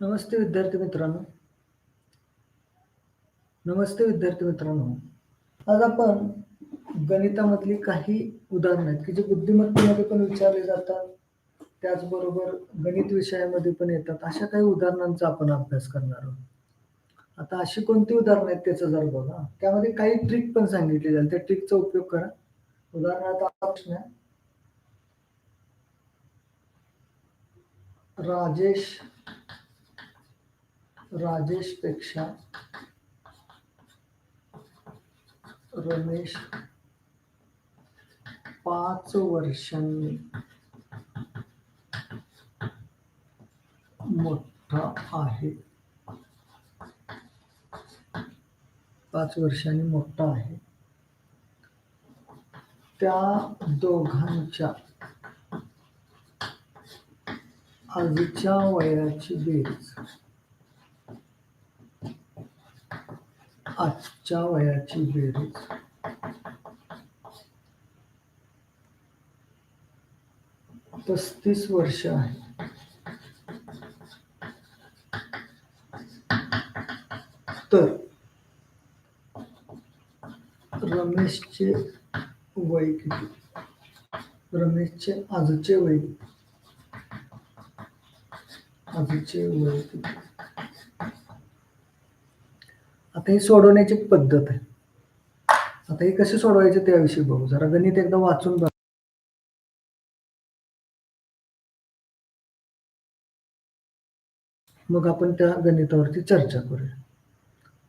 नमस्ते विद्यार्थी मित्रांनो. नमस्ते विद्यार्थी मित्रांनो. आज आपण गणितामधली काही उदाहरणं आहेत की जे बुद्धिमत्तेमध्ये पण विचारले जातात त्याचबरोबर गणित विषयामध्ये पण येतात. अशा काही उदाहरणांचा आपण अभ्यास करणार आहोत. आता अशी कोणती उदाहरणं आहेत त्याचं जर बघा. त्यामध्ये काही ट्रिक पण सांगितली जाईल. त्या ट्रिकचा उपयोग करा. उदाहरणार्थ प्रश्न राजेश राजेशपेक्षा रमेश पाच वर्षांनी मोठा आहे. पाच वर्षांनी मोठा आहे. त्या दोघांच्या आजच्या वयाची बेरीज आजच्या वयाची बेरीज पस्तीस वर्ष आहे तर रमेशचे वय किती रमेशचे आजचे वय किती? आजचे वय किती आता ही सोडवण्याची पद्धत आहे. आता हे कसे सोडवायचे त्याविषयी बघू. जरा गणित एकदा वाचून बघ. मग आपण त्या गणितावरती चर्चा करूया.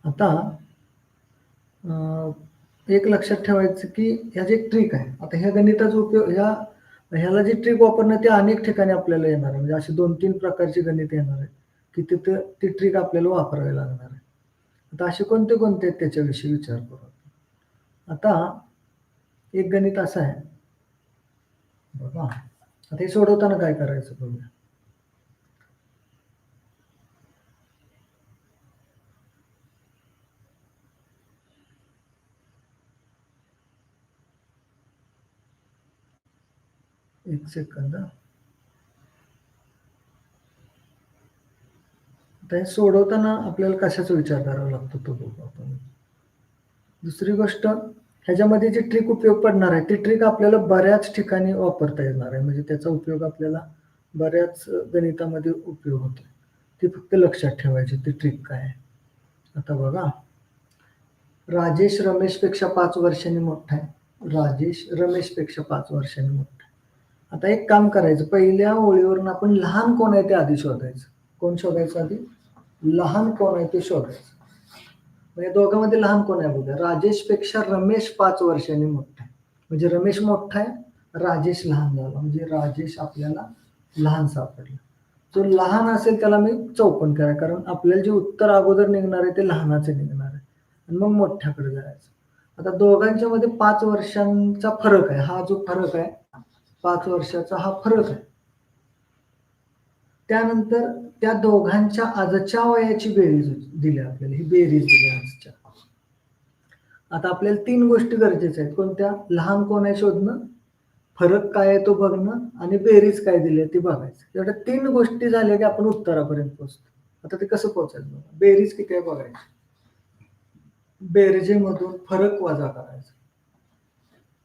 आता एक लक्षात ठेवायचं की ह्या जे ट्रिक आहे. आता ह्या गणिताचा उपयोग ह्या ह्याला जी ट्रिक वापरणं ते अनेक ठिकाणी आपल्याला येणार आहे. म्हणजे अशी दोन तीन प्रकारची गणित येणार आहे की तिथं ती ट्रिक आपल्याला वापरावी लागणार आहे. आता असे कोणते कोणते आहेत त्याच्याविषयी विचार करू आता एक गणित असं आहे. बघा. आता हे सोडवताना काय करायचं बघूया. एक सेकंद ते सोडवताना आपल्याला कशाचा विचार करावा लागतो तो बघू आपण. दुसरी गोष्ट ह्याच्यामध्ये जी ट्रिक उपयोग पडणार आहे ती ट्रिक आपल्याला बऱ्याच ठिकाणी वापरता येणार आहे. म्हणजे त्याचा उपयोग आपल्याला बऱ्याच गणितामध्ये उपयोग होतो ती फक्त लक्षात ठेवायची ती ट्रिक काय आहे. आता बघा. राजेश रमेशपेक्षा पाच वर्षांनी मोठा आहे. राजेश रमेशपेक्षा पाच वर्षांनी मोठा आहे. आता एक काम करायचं. पहिल्या ओळीवरून आपण लहान कोण आहे ते आधी शोधायचं. कोण शोधायचं आधी? लहान कोण आहे ते शोधायचं. म्हणजे दोघांमध्ये लहान कोण आहे बघा राजेशपेक्षा रमेश पाच वर्षांनी मोठा आहे. म्हणजे रमेश मोठा आहे राजेश लहान झाला. म्हणजे राजेश आपल्याला लहान सापडला. जो लहान असेल त्याला मी चौकन करा. कारण आपल्याला जे उत्तर अगोदर निघणार आहे ते लहानाचे निघणार आहे. आणि मग मोठ्याकडे जायचं. आता दोघांच्या मध्ये पाच वर्षांचा फरक आहे. हा जो फरक आहे पाच वर्षाचा हा फरक आहे. त्यानंतर त्या दोघांच्या आजच्या वयाची बेरीज दिली आपल्याला. ही बेरीज दिली आजच्या. आता आपल्याला तीन गोष्टी गरजेच्या आहेत. कोणत्या? लहान कोण आहे शोधणं? फरक काय आहे तो बघणं? आणि बेरीज काय दिली आहे ती बघायचं. एवढ्या तीन गोष्टी झाल्या की आपण उत्तरापर्यंत पोहोचतो. आता ते कसं पोहोचायचं बघा. बेरीज किती आहे बघायची? बेरजेमधून फरक वजा करायचा.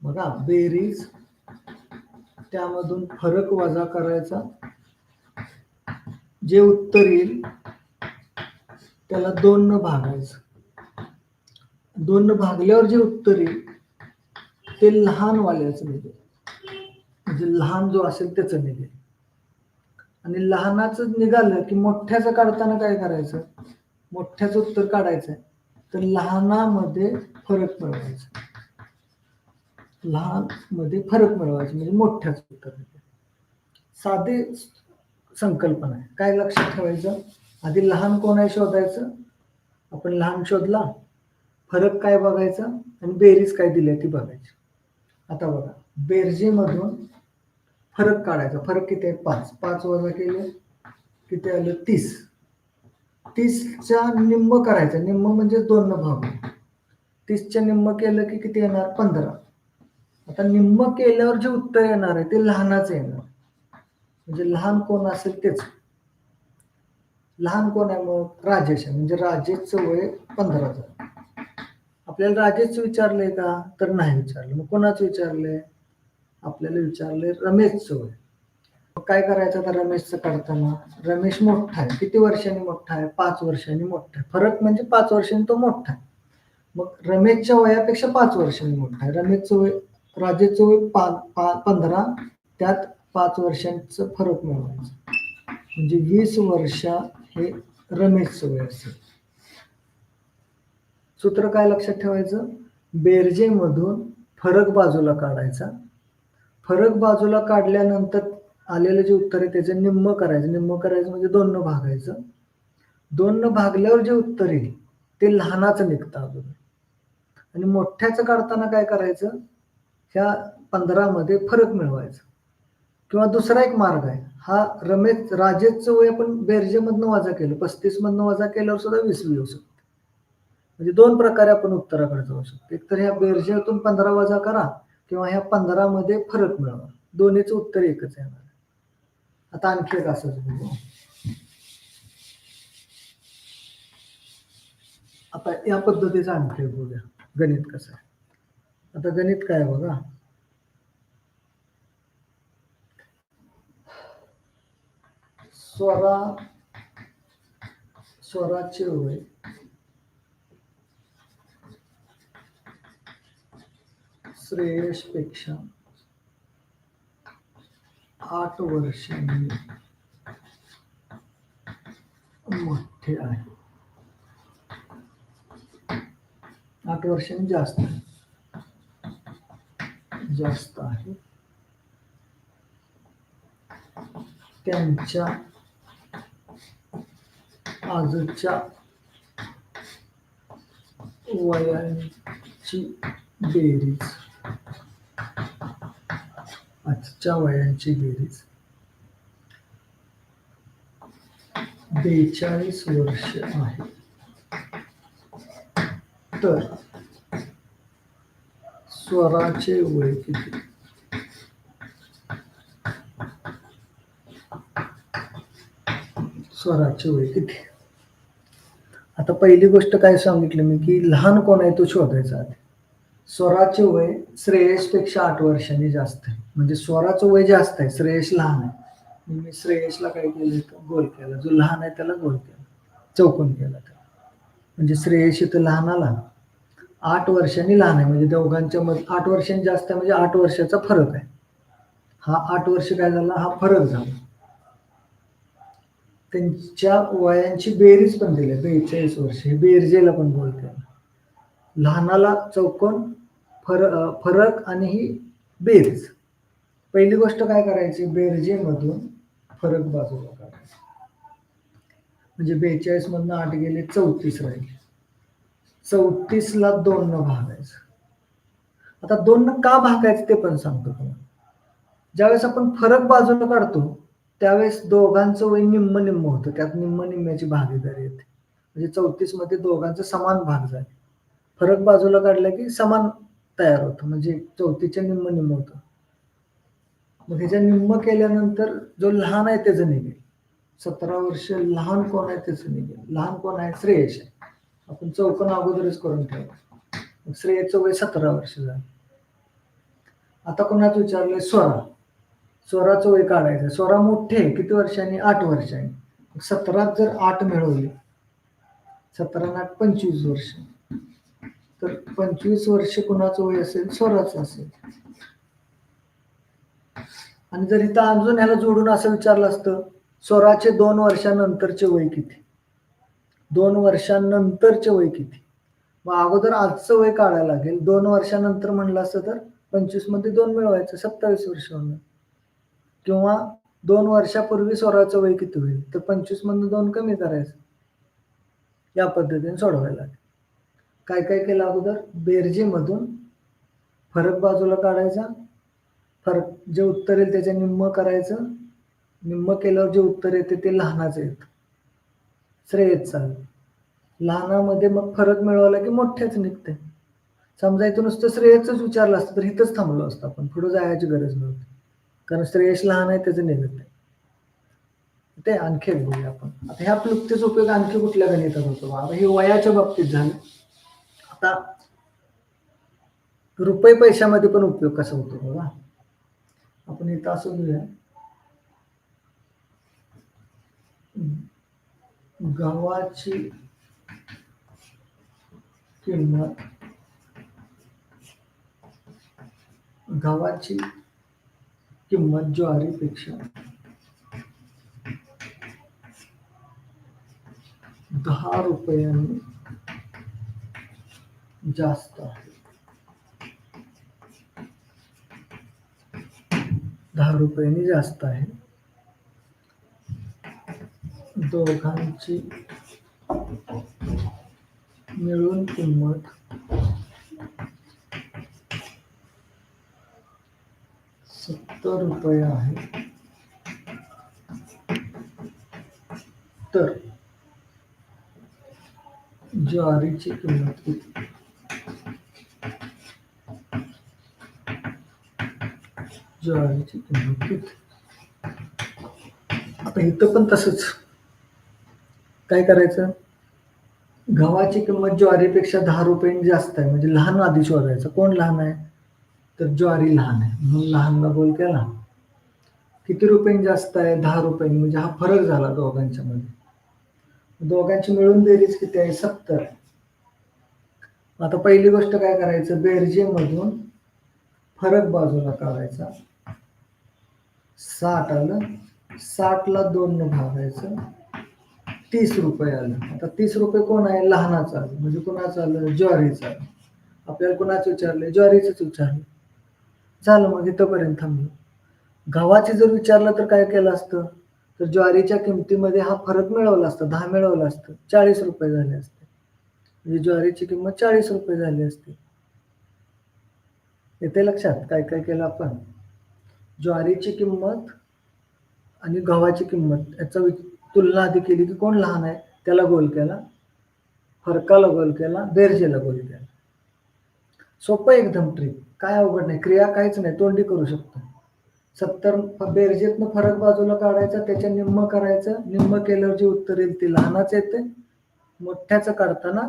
बघा बेरीज त्यामधून फरक वजा करायचा. जे उत्तर येईल त्याला दोन न भागायचं. दोन न भागल्यावर जे उत्तर येईल ते लहान वाल्याचं निघेल. म्हणजे लहान जो असेल त्याचं निघेल. आणि लहानाचं निघालं की मोठ्याचं काढताना काय करायचं? मोठ्याचं उत्तर काढायचं आहे तर लहानामध्ये फरक मिळवायचा. लहानमध्ये फरक मिळवायचा. म्हणजे मोठ्याच उत्तर साधे संकल्पना आहे. काय लक्षात ठेवायचं? आधी लहान कोण आहे शोधायचं? आपण लहान शोधला फरक काय बघायचा? आणि बेरीज काय दिली आहे ती बघायची. आता बघा बेरजेमधून फरक काढायचा. फरक किती आहे? पाच. पाच वजा केले किती आलं? तीस. तीसच्या निम्म करायचं. निम्म म्हणजे दोन न भाग. तीसच्या निम्म केलं की किती येणार? पंधरा. आता निम्म केल्यावर जे उत्तर येणार आहे ते लहानाचं येणार. म्हणजे लहान कोण असेल तेच. लहान कोण आहे मग? राजेश आहे. म्हणजे राजेशचं वय पंधरा झालं. आपल्याला राजेशचं विचारलंय का? तर नाही विचारलं. मग कोणाचं विचारलंय? आपल्याला विचारलंय रमेशचं वय. मग काय करायचं आता रमेशचं करताना रमेश मोठा आहे. किती वर्षांनी मोठा आहे? पाच वर्षांनी मोठा आहे. फरक म्हणजे पाच वर्षांनी तो मोठा आहे. मग रमेशच्या वयापेक्षा पाच वर्षांनी मोठा आहे. रमेशचं वय राजेशचं वय पा पा पंधरा त्यात पाच वर्षांचं फरक मिळवायचं म्हणजे वीस वर्ष हे रमेश वय असेल. सूत्र काय लक्षात ठेवायचं? बेरजेमधून फरक बाजूला काढायचा. फरक बाजूला काढल्यानंतर आलेलं जे उत्तर आहे त्याचं निम्म करायचं. निम्म करायचं म्हणजे दोननं भागायचं. दोननं भागल्यावर जे उत्तर येईल ते लहानाचं निघतं अजून. आणि मोठ्याचं काढताना काय करायचं? ह्या पंधरामध्ये फरक मिळवायचा. किंवा दुसरा एक मार्ग आहे. हा रमेश राजेशचं वय आपण बेरजेमधनं वजा केलं पस्तीस मधनं वजा केल्यावर सुद्धा वीस येऊ शकते. म्हणजे दोन प्रकारे आपण उत्तराकडे जाऊ शकतो. एक तर ह्या बेरजेतून पंधरा वजा करा किंवा ह्या पंधरामध्ये फरक मिळवा. दोन्हीचं उत्तर एकच येणार आता आणखी एक असंच आता या पद्धतीचं आणखी एक बघूया. गणित कसं आहे. आता गणित काय आहे बघा. स्वरा स्वराचे वय श्रेयश पेक्षा आठ वर्षांनी मोठे आहे। आठ वर्षांनी जास्त आहे। जास्त आहे। त्यांच्या आजच्या वयांची बेरीज. आजच्या वयांची बेरीज. बेचाळीस वर्ष आहे. तर स्वराचे वय किती? स्वराचे वय किती? आता पहिली गोष्ट काय सांगितलं मी की लहान कोण आहे तो शोधायचा आधी. स्वराचे वय श्रेयसपेक्षा आठ वर्षांनी जास्त आहे. म्हणजे स्वराचं वय जास्त आहे श्रेयस लहान आहे. मी श्रेयसला काय केलं गोल केला. जो लहान आहे त्याला गोल केला. चौकोन केला त्याला. म्हणजे श्रेयस इथं लहान आला. आठ वर्षांनी लहान आहे. म्हणजे दोघांच्या मध आठ वर्षांनी जास्त आहे म्हणजे आठ वर्षाचा फरक आहे. हा आठ वर्ष काय झाला? हा फरक झाला. त्यांच्या वयांची बेरीज पण दिली बेचाळीस वर्ष. हे बेरजेला पण बोलते. लहानाला चौकोन फर फरक आणि ही बेरीज. पहिली गोष्ट काय करायची? बेरजेमधून फरक बाजूला काढायचा. म्हणजे बेचाळीस मधनं आठ गेले चौतीस राहिले. चौतीसला दोन न भागायचं. आता दोन न का भागायचं ते पण सांगतो तुम्हाला. ज्यावेळेस आपण फरक बाजूला काढतो त्यावेळेस दोघांचं वय निम्म निम्म होतं. त्यात निम्म निम्म्याची भागीदारी येते. म्हणजे चौतीसमध्ये दोघांचा समान भाग झाले. फरक बाजूला काढला की समान तयार होतं. म्हणजे चौथीच्या निम्म निम्म होतं. मग ह्याच्या निम्म केल्यानंतर जो लहान आहे त्याचं निघेल. सतरा वर्ष लहान कोण आहे त्याचं निघेल. लहान कोण आहे? श्रेयश आहे. आपण चौकन अगोदरच करून ठेवू श्रेयचं वय सतरा वर्ष झालं. आता कोणाचं विचारलंय? स्वरा. स्वराचं वय काढायचं. स्वरा मोठे आहे, किती वर्षांनी? आठ वर्षांनी. सतरात जर आठ मिळवली सतरा आठ पंचवीस वर्ष. तर पंचवीस वर्ष कुणाचं वय असेल? स्वराचं असेल. आणि जर इथं अजून ह्याला जोडून असं विचारलं असतं स्वराचे दोन वर्षानंतरचे वय किती? दोन वर्षांनंतरचे वय किती? मग अगोदर आजचं वय काढायला लागेल. दोन वर्षानंतर म्हणलं असतं तर पंचवीसमध्ये दोन मिळवायचं सत्तावीस वर्ष होणार. किंवा दोन वर्षापूर्वी स्वराचं वय किती होईल? तर पंचवीस मधून दोन कमी करायचं. या पद्धतीने सोडवायला लागेल. काय काय केलं अगोदर? बेरजेमधून फरक बाजूला काढायचा. फरक जे उत्तर येईल त्याच्या निम्म करायचं. निम्म केल्यावर जे उत्तर येते ते लहानाचं येतं. श्रेयच चालेल लहानामध्ये मग फरक मिळवला की मोठ्याच निघते समजा इथं नुसतं श्रेयचंच विचारलं असतं तर इथंच थांबलो असतं आपण. पुढे जायची गरज नव्हती. कारण श्रेयस लहान आहे त्याचं निघत नाही ते आणखी बघूया आपण. आता ह्या क्लुप्तीचा उपयोग आणखी कुठल्या गणितात होतो? आता हे वयाच्या बाबतीत झालं. आता रुपये पैशामध्ये पण उपयोग कसा होतो बघा? आपण इथं असं घेऊया गव्हाची किंमत गव्हाची किंमत ज्वारीपेक्षा दहा रुपयांनी जास्त आहे। दहा रुपयांनी जास्त आहे। दोघांची मिळून किंमत सत्तर रुपये आहे. तर ज्वारीची किंमत किती? ज्वारीची किंमत किती? आता इथं पण तसंच. काय करायचं? गव्हाची किंमत ज्वारीपेक्षा दहा रुपयांनी जास्त आहे. म्हणजे लहान आधी शोधायचं. कोण लहान आहे? तर ज्वारी लहान आहे. म्हणून लहानला बोल केला किती रुपयांनी जास्त आहे? दहा रुपयांनी म्हणजे हा फरक झाला दोघांच्या मध्ये दोघांची मिळून बेरीज किती आहे? सत्तर आता पहिली गोष्ट काय करायचं? बेरजेमधून फरक बाजूला काढायचा. साठ आलं. साठला दोन न भागायचं. तीस रुपये आलं. आता तीस रुपये कोण आहे? लहानाचं आलं. म्हणजे कोणाचं आलं? ज्वारीचं आलं. आपल्याला कोणाचं विचारलं ज्वारीचंच विचारलं. झालं मग इथंपर्यंत थांबलो. गव्हाचे जर विचारलं तर काय केलं असतं? तर ज्वारीच्या किमतीमध्ये हा फरक मिळवला असता दहा मिळवलं असतं चाळीस रुपये झाले असते. म्हणजे ज्वारीची किंमत चाळीस रुपये झाली असते. येते लक्षात काय काय केलं आपण? ज्वारीची किंमत आणि गव्हाची किंमत याचा वि- तुलना आधी केली की कोण लहान आहे? त्याला गोल केला. फरकाला गोल केला बेरजेला गोल केला. सोपं एकदम ट्रिक काय अवघड नाही क्रिया काहीच नाही तोंडी करू शकतो. सत्तर बेरजेतनं फरक बाजूला काढायचा त्याच्या निम्म करायचं निम्म केल्यावर जे उत्तर येईल ते लहानाच येते मोठ्याचं काढताना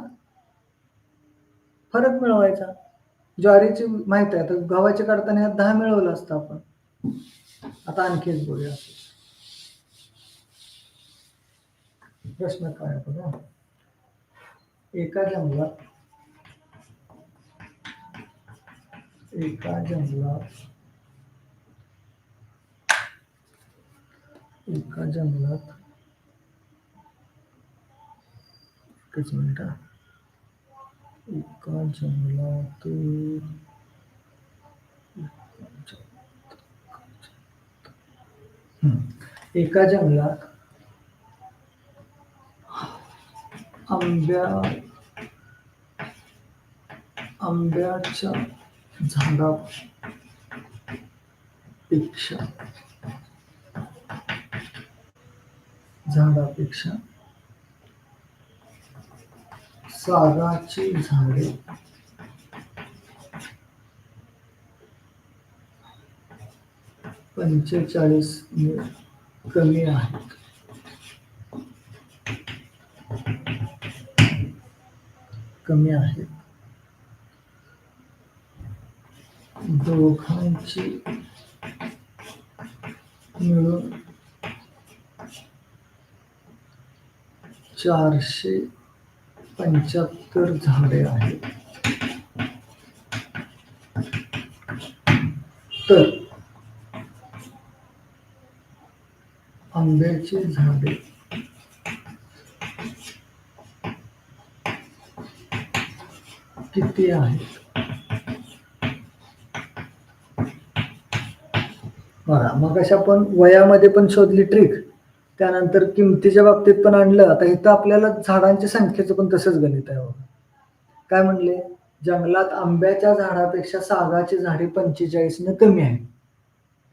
फरक मिळवायचा. ज्वारीची माहीत आहे तर गव्हाचे काढताना यात दहा मिळवलं असतं आपण. आता आणखीच बोलूया प्रश्न काय एखाद्या मुलात एका जंगलात एका जंगलात एका जंगलात एकच मिनिट हा. एका जंगलात हम्म. एका जंगलात आंब्या आंब्याच्या झाडापेक्षा झाडापेक्षा. सागाची झाडे. पंचेचाळीस कमी आहेत. कमी आहेत. दोघांची मिळून चारशे पंच्याहत्तर झाडे आहेत. तर आंब्याची झाडे. किती आहेत? बघा मग अशा पण वयामध्ये पण शोधली ट्रिक त्यानंतर किमतीच्या बाबतीत पण आणलं. आता इथं आपल्याला झाडांच्या संख्येचं पण तसंच गणित आहे बघा. काय म्हणले? जंगलात आंब्याच्या झाडापेक्षा सागाची झाडे पंचेचाळीसनं कमी आहेत.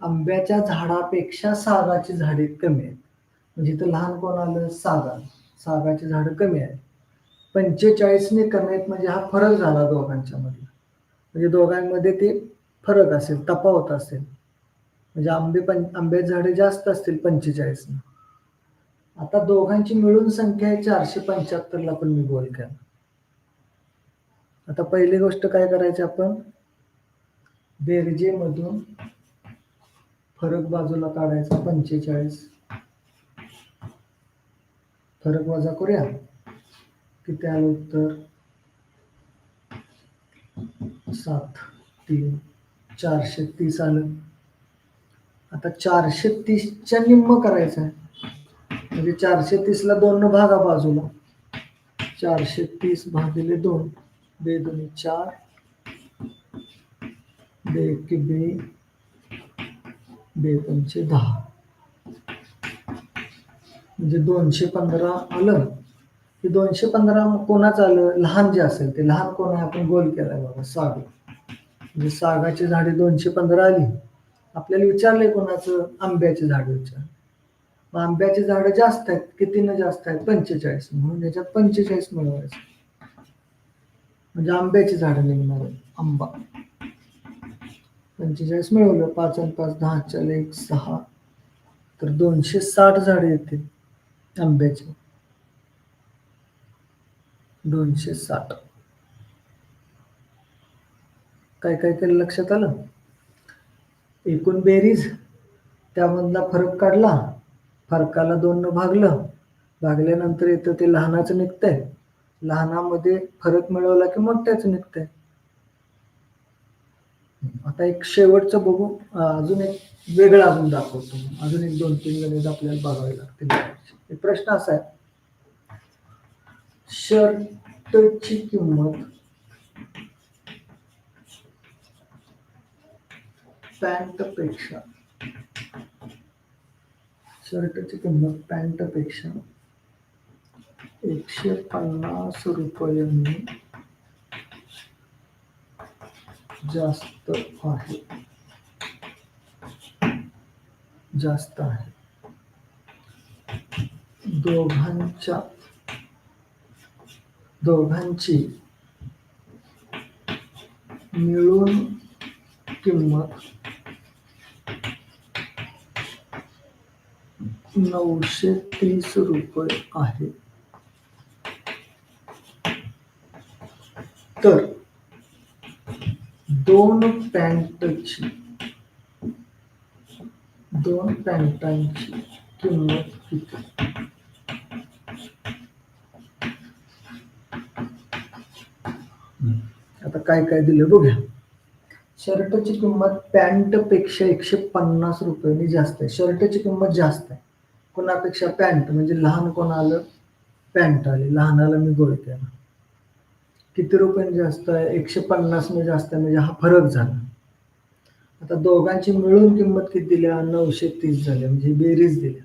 आंब्याच्या झाडापेक्षा सागाची झाडे कमी आहेत. म्हणजे इथं लहान कोण आलं? सागा. सागाची झाडं कमी आहेत. पंचेचाळीसने कमी आहेत म्हणजे हा फरक झाला दोघांच्या मध्ये म्हणजे दोघांमध्ये ते फरक असेल तफावत असेल. म्हणजे आंबे पण आंबे झाडे जास्त असतील पंचेचाळीस आता दोघांची मिळून संख्या आहे चारशे पंच्याहत्तरला पण मी गोल केला. आता पहिली गोष्ट काय करायची आपण? बेरजेमधून फरक बाजूला काढायचा पंचेचाळीस. फरक वजा करूया. किती आलं उत्तर? सात तीन चारशे तीस आलं. आता चारशे तीसच्या निम्म करायचं आहे म्हणजे चारशे तीसला दोन भागा बाजूला. चारशे तीस भागिले दोन बे दोन्ही चार बे कि बे बे पंचे दहा. म्हणजे दोनशे पंधरा आलं. हे दोनशे पंधरा कोणाचं आलं? लहान जे असेल ते लहान कोण आहे? आपण गोल केलाय बाबा साग. म्हणजे सागाची झाडे दोनशे पंधरा आली. आपल्याला विचारलंय कोणाचं? आंब्याची झाड विचार मग आंब्याची झाड जास्त आहेत. कितीनं जास्त आहेत? पंचेचाळीस. म्हणून याच्यात पंचेचाळीस मिळवायचं. म्हणजे आंब्याची झाडं निघणार आहेत. आंबा. पंचेचाळीस मिळवलं. पाच आणि पाच दहा चार एक सहा. तर दोनशे साठ झाडे येतील आंब्याचे. दोनशे साठ. काय काय केलं लक्षात आलं? एकूण बेरीज. त्यामधला फरक काढला. फरकाला दोन भागलं. भागल्यानंतर येतं ते लहानाचं निघतंय. लहानामध्ये फरक मिळवला की मोठ्याचं निघतंय. आता एक शेवटचं बघू. अजून एक वेगळं अजून दाखवतो. अजून एक दोन तीन गणित आपल्याला बघावे लागतील. प्रश्न असा आहे. शर्टची किंमत पॅन्टपेक्षा शर्टची किंमत पॅन्टपेक्षा एकशे पन्नास रुपयांनी जास्त आहे जास्त आहे दोघांच्या दोघांची मिळून किंमत नऊशे तीस रुपये आहे. तर दोन पॅन्टची दोन पॅन्टांची किंमत किती? आता काय काय दिलं बघूया. शर्टची किंमत पॅन्टपेक्षा एकशे पन्नास रुपयांनी जास्त आहे. शर्टची किंमत जास्त आहे. कोणापेक्षा पॅन्ट म्हणजे लहान कोण आलं पॅन्ट आली लहानाला मी गोळ केला. किती रुपयांनी जास्त आहे? एकशे पन्नासने जास्त आहे म्हणजे हा फरक झाला. आता दोघांची मिळून किंमत किती दिल्या? नऊशे तीस झाल्या म्हणजे बेरीज दिल्या.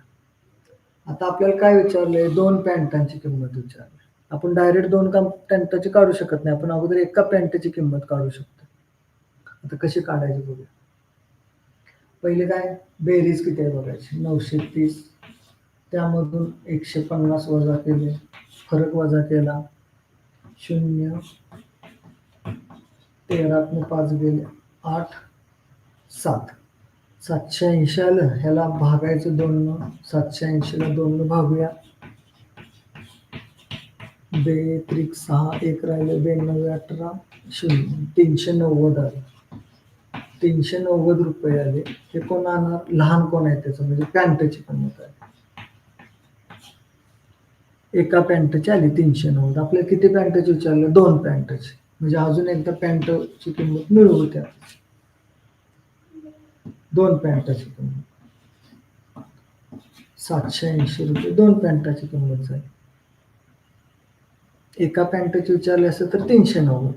आता आपल्याला काय विचारलंय? दोन पॅन्टांची किंमत विचारली आपण डायरेक्ट दोन काम पॅन्टाची काढू शकत नाही आपण अगोदर एका पॅन्टची किंमत काढू शकतो. आता कशी काढायची बघूया. पहिले काय? बेरीज किती आहे बघायची? नऊशे तीस. त्यामधून एकशे पन्नास वजा केले. फरक वजा केला. शून्य. तेरातनं पाच गेले. आठ. सात. सातशे ऐंशी आलं. ह्याला भागायचं दोननं. सातशे ऐंशीला दोननं भागूया. बे त्रिक सहा एक राहिले. ब्याण्णव अठरा शून्य. तीनशे नव्वद आले. तीनशे नव्वद रुपये आले. हे कोण आणणार? लहान कोण आहे त्याचं? म्हणजे पॅन्टची किंमत आहे एका पॅन्टची आली तीनशे नव्वद. आपल्याला किती पॅन्टची विचारलं? दोन पॅन्टची. म्हणजे अजून एकदा पॅन्टची किंमत मिळवू त्या दोन पॅन्टाची किंमत. सातशे ऐंशी रुपये. दोन पॅन्टाची किंमत झाली. एका पॅन्टची विचारली असतं तर तीनशे नव्वद.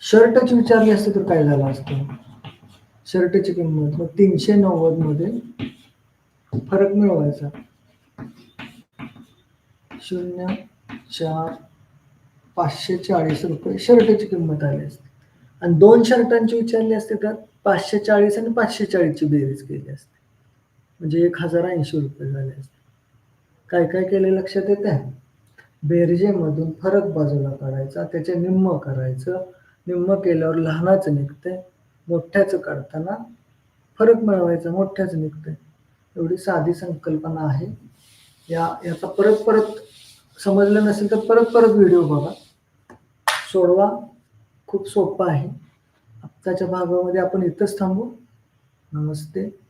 शर्टची विचारली असतं तर काय झालं असतं? शर्टची किंमत. मग तीनशे नव्वदमध्ये फरक मिळवायचा. शून्य चार पाचशे चाळीस रुपये शर्टची किंमत आली असते. आणि दोन शर्टांची विचारली असते तर पाचशे चाळीस आणि पाचशे चाळीसची बेरीज केली असते. म्हणजे एक हजार ऐंशी रुपये झाले असते. काय काय केले लक्षात येत? आहे बेरजेमधून फरक बाजूला काढायचा त्याचे निम्म करायचं. निम्म केल्यावर लहानाचं निघतंय मोठ्याचं काढताना फरक मिळवायचा मोठ्याचं निघतंय. एवढी साधी संकल्पना आहे. या याचा परत परत समजलं नसेल तर परत परत व्हिडिओ बघा. सोडवा. खूप सोपा आहे. आत्ताच्या भागामध्ये आपण इथंच थांबू. नमस्ते.